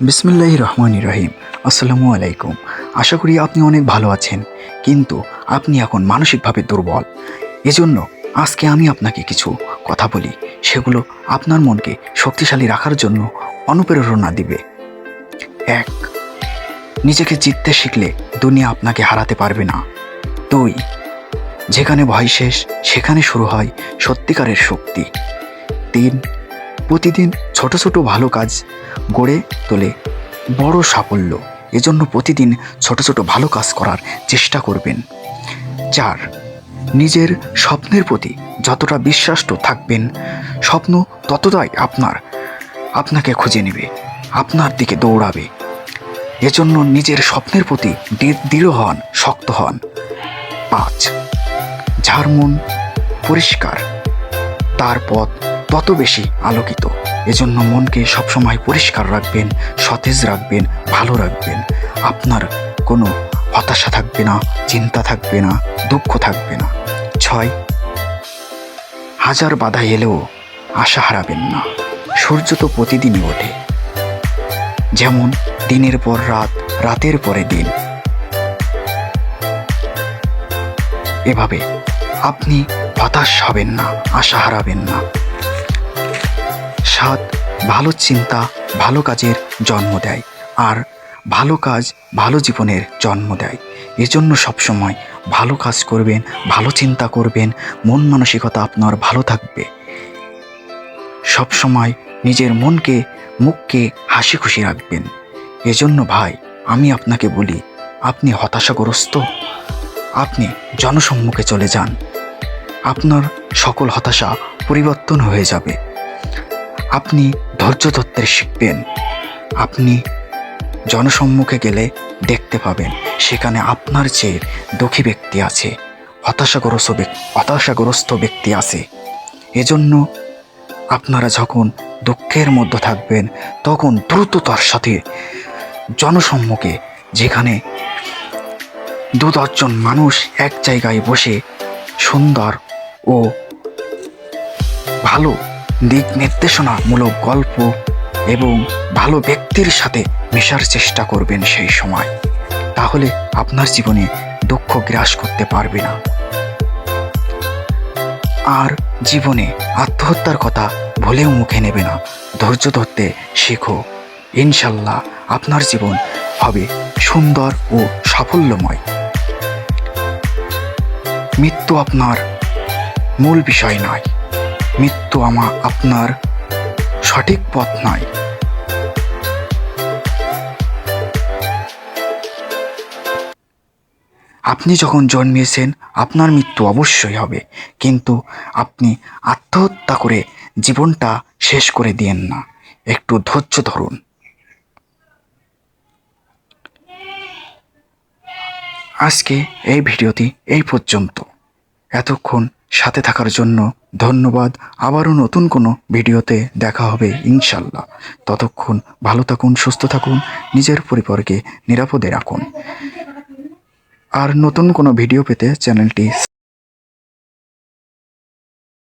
বিসমিল্লাহ রহমান রহিম। আসসালামু আলাইকুম। আশা করি আপনি অনেক ভালো আছেন, কিন্তু আপনি এখন মানসিকভাবে দুর্বল। এজন্য আজকে আমি আপনাকে কিছু কথা বলি, সেগুলো আপনার মনকে শক্তিশালী রাখার জন্য অনুপ্রেরণা দিবে। এক, নিজেকে জিততে শিখলে দুনিয়া আপনাকে হারাতে পারবে না। দুই, যেখানে ভয় শেষ, সেখানে শুরু হয় সত্যিকারের শক্তি। তিন প্রতিদিন ছোট ছোট ভালো কাজ গড়ে তোলে। বড় সাফল্য। এজন্য প্রতিদিন ছোট ছোট ভালো কাজ করার চেষ্টা করবেন। চার, নিজের স্বপ্নের প্রতি যতটা বিশ্বাস্ত থাকবেন, স্বপ্ন ততটাই আপনার, আপনাকে খুঁজে নেবে, আপনার দিকে দৌড়াবে। এজন্য নিজের স্বপ্নের প্রতি দৃঢ় হন, শক্ত হন। পাঁচ যার মন পরিষ্কার। তার পথ তত বেশি আলোকিত। এজন্য মনকে সবসময় পরিষ্কার রাখবেন, সতেজ রাখবেন, ভালো রাখবেন। আপনার কোনো হতাশা থাকবে না, চিন্তা থাকবে না, দুঃখ থাকবে না। ছয়, হাজার বাধা এলেও আশা হারাবেন না। সূর্য তো প্রতিদিনই ওঠে। যেমন দিনের পর রাত, রাতের পরে দিন। এভাবে আপনি হতাশ হবেন না, আশা হারাবেন না। ভালো চিন্তা, ভালো কাজের জন্ম দেয় আর ভালো কাজ ভালো জীবনের জন্ম দেয়। এজন্য সবসময় ভালো কাজ করবেন, ভালো চিন্তা করবেন, মন মানসিকতা আপনার ভালো থাকবে। সবসময় নিজের মনকে, মুখকে হাসি খুশি রাখবেন। এজন্য ভাই, আমি আপনাকে বলি, আপনি হতাশাগ্রস্ত? আপনি জনসম্মুখে চলে যান। আপনার সকল হতাশা পরিবর্তন হয়ে যাবে। আপনি ধৈর্য ধরতে শিখবেন। আপনি জনসম্মুখে গেলে দেখতে পাবেন, সেখানে আপনার চেয়ে দুঃখী ব্যক্তি আছে, হতাশাগ্রস্ত হতাশাগ্রস্ত ব্যক্তি আছে। এজন্য আপনারা যখন দুঃখের মধ্যে থাকবেন, তখন দ্রুততার সাথে জনসম্মুখে, যেখানে দু দশজন মানুষ এক জায়গায় বসে সুন্দর ও ভালো দিক নির্দেশনামূলক গল্প এবং ভালো ব্যক্তির সাথে মেশার চেষ্টা করবেন সেই সময়। তাহলে আপনার জীবনে দুঃখ গ্রাস করতে পারবে না। আর জীবনে আত্মহত্যার কথা ভুলেও মুখে নেবে না। ধৈর্য ধরতে শেখো। ইনশাল্লাহ আপনার জীবন হবে সুন্দর ও সাফল্যময়। মৃত্যু আপনার মূল বিষয় নয়। মৃত্যু আমা আপনার সঠিক পথ নয়। আপনি যখন জন্মিয়েছেন, আপনার মৃত্যু অবশ্যই হবে, কিন্তু আপনি আত্মহত্যা করে জীবনটা শেষ করে দিয়েন না। একটু ধৈর্য ধরুন। আজকে এই ভিডিওটি এই পর্যন্ত। এতক্ষণ সাথে থাকার জন্য ধন্যবাদ। আবারও নতুন কোনো ভিডিওতে দেখা হবে ইনশাল্লাহ। ততক্ষণ ভালো থাকুন, সুস্থ থাকুন, নিজের পরিবারকে নিরাপদে রাখুন। আর নতুন কোনো ভিডিও পেতে চ্যানেলটি